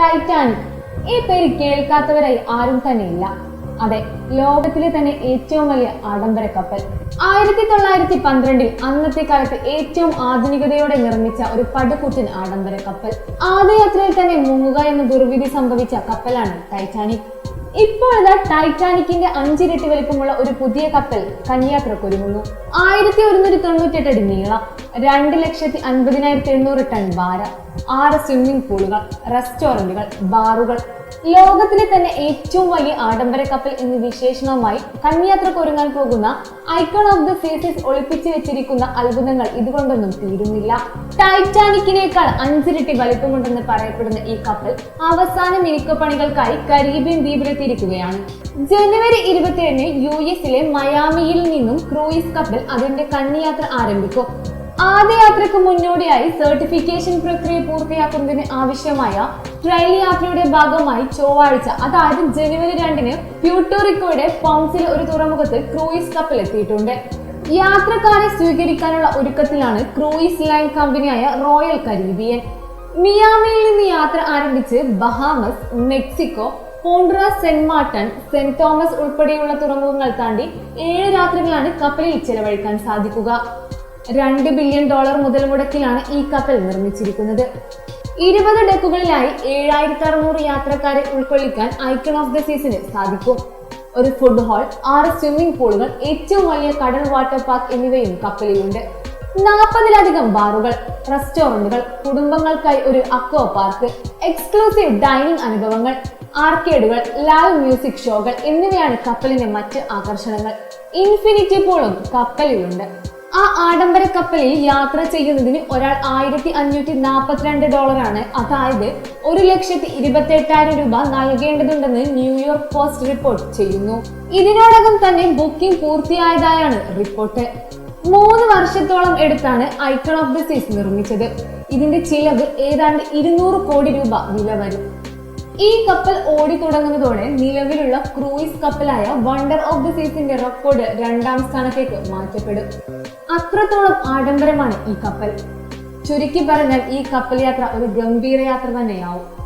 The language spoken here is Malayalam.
ടൈറ്റാനിക്. ഈ പേര് കേൾക്കാത്തവരായി ആരും തന്നെ ഇല്ല അതെ ലോകത്തിലെ തന്നെ ഏറ്റവും വലിയ ആഡംബര കപ്പൽ. ആയിരത്തി തൊള്ളായിരത്തി പന്ത്രണ്ടിൽ അന്നത്തെ കാലത്ത് ഏറ്റവും ആധുനികതയോടെ നിർമ്മിച്ച ഒരു പടുകൂറ്റൻ ആഡംബര കപ്പൽ. ആദ്യ യാത്രയിൽ തന്നെ മുങ്ങുക എന്ന ദുർവിധി സംഭവിച്ച കപ്പലാണ് ടൈറ്റാനിക്. ഇപ്പോൾ ഇതാ ടൈറ്റാനിക്കിന്റെ അഞ്ചിരട്ടി വലിപ്പമുള്ള ഒരു പുതിയ കപ്പൽ കന്യാത്രക്കൊരുങ്ങുന്നു ആയിരത്തി ഒരുന്നൂറ്റി തൊണ്ണൂറ്റെട്ട് അടി നീളം രണ്ട് ലക്ഷത്തി അൻപതിനായിരത്തി എണ്ണൂറ് ടൺ ഭാരം ആറ് സ്വിമ്മിംഗ് പൂളുകൾ റെസ്റ്റോറന്റുകൾ ബാറുകൾ ലോകത്തിലെ തന്നെ ഏറ്റവും വലിയ ആഡംബര കപ്പൽ എന്ന വിശേഷണവുമായി കന്യാത്രക്കൊരുങ്ങാൻ പോകുന്ന ഐക്കൺ ഓഫ് ദ സീസീസ് ഒളിപ്പിച്ചു വെച്ചിരിക്കുന്ന അത്ഭുതങ്ങൾ ഇതുകൊണ്ടൊന്നും തീരുന്നില്ല. ടൈറ്റാനിക്കിനേക്കാൾ അഞ്ചിരട്ടി വലിപ്പമുണ്ടെന്ന് പറയപ്പെടുന്ന ഈ കപ്പൽ അവസാന മിനുക്കപ്പണികൾക്കായി കരീബിയൻ ദ്വീപിലെത്തിയിരിക്കുകയാണ്. ജനുവരി ഇരുപത്തിയേഴിന് യു എസിലെ മയാമിയിൽ നിന്നും ക്രൂയിസ് കപ്പൽ അതിന്റെ കന്നിയാത്ര ആരംഭിക്കും. ആദ്യ യാത്രയ്ക്ക് മുന്നോടിയായി സർട്ടിഫിക്കേഷൻ പ്രക്രിയ പൂർത്തിയാക്കുന്നതിന് ആവശ്യമായ ട്രയൽ യാത്രയുടെ ഭാഗമായി ചൊവ്വാഴ്ച അതായത് ജനുവരി രണ്ടിന് പ്യൂട്ടോറിക്കോയുടെ പൗൺസിൽ ഒരു തുറമുഖത്ത് ക്രൂയിസ് കപ്പൽ എത്തിയിട്ടുണ്ട് യാത്രക്കാരെ സ്വീകരിക്കാനുള്ള ഒരുക്കത്തിലാണ് ക്രൂയിസ് ലൈൻ കമ്പനിയായ റോയൽ കരീബിയൻ. മിയാമിയിൽ നിന്ന് യാത്ര ആരംഭിച്ച് Bahamas Mexico Honduras Saint Maarten Saint Thomas ഉൾപ്പെടെയുള്ള തുറമുഖങ്ങൾ താണ്ടി ഏഴ് രാത്രികളാണ് കപ്പലിൽ ചെലവഴിക്കാൻ സാധിക്കുക. രണ്ട് ബില്യൺ ഡോളർ മുതൽ മുടക്കിലാണ് ഈ കപ്പൽ നിർമ്മിച്ചിരിക്കുന്നത്. ഇരുപത് ഡെക്കുകളിലായി ഏഴായിരത്തി അറുന്നൂറ് യാത്രക്കാരെ ഉൾക്കൊള്ളിക്കാൻ ഐക്കൺ ഓഫ് ദ സീസിന് സാധിക്കും. ഒരു ഫുഡ് ഹാൾ ആറ് സ്വിമ്മിംഗ് പൂളുകൾ ഏറ്റവും വലിയ കടൽ വാട്ടർ പാർക്ക് എന്നിവയും കപ്പലിലുണ്ട്. നാൽപ്പതിലധികം ബാറുകൾ റെസ്റ്റോറന്റുകൾ കുടുംബങ്ങൾക്കായി ഒരു അക്വാ പാർക്ക് എക്സ്ക്ലൂസീവ് ഡൈനിങ് അനുഭവങ്ങൾ ആർക്കേഡുകൾ ലൈവ് മ്യൂസിക് ഷോകൾ എന്നിവയാണ് കപ്പലിന്റെ മറ്റ് ആകർഷണങ്ങൾ. ഇൻഫിനിറ്റി പൂളും കപ്പലിലുണ്ട്. ആ ആഡംബര കപ്പലിൽ യാത്ര ചെയ്യുന്നതിന് ഒരാൾ ആയിരത്തി അഞ്ഞൂറ്റി നാൽപ്പത്തിരണ്ട് ഡോളറാണ്. അതായത് ഒരു ലക്ഷത്തി ഇരുപത്തി എട്ടായിരം രൂപ നൽകേണ്ടതുണ്ടെന്ന് ന്യൂയോർക്ക് പോസ്റ്റ് റിപ്പോർട്ട് ചെയ്യുന്നു. ഇതിനോടകം തന്നെ ബുക്കിംഗ് പൂർത്തിയായതായാണ് റിപ്പോർട്ട്. മൂന്ന് വർഷത്തോളം എടുത്താണ് ഐക്കൺ ഓഫ് ദ സീസ് നിർമ്മിച്ചത്. ഇതിന്റെ ചിലവ് ഏതാണ്ട് ഇരുന്നൂറ് കോടി രൂപ വില വരും. ഈ കപ്പൽ ഓടി തുടങ്ങുന്നതോടെ നിലവിലുള്ള ക്രൂയിസ് കപ്പലായ വണ്ടർ ഓഫ് ദി സീസിന്റെ റെക്കോർഡ് രണ്ടാം സ്ഥാനത്തേക്ക് മാറ്റപ്പെടും. അത്രത്തോളം ആഡംബരമാണ് ഈ കപ്പൽ. ചുരുക്കി പറഞ്ഞാൽ ഈ കപ്പൽ യാത്ര ഒരു ഗംഭീര യാത്ര തന്നെയാവും.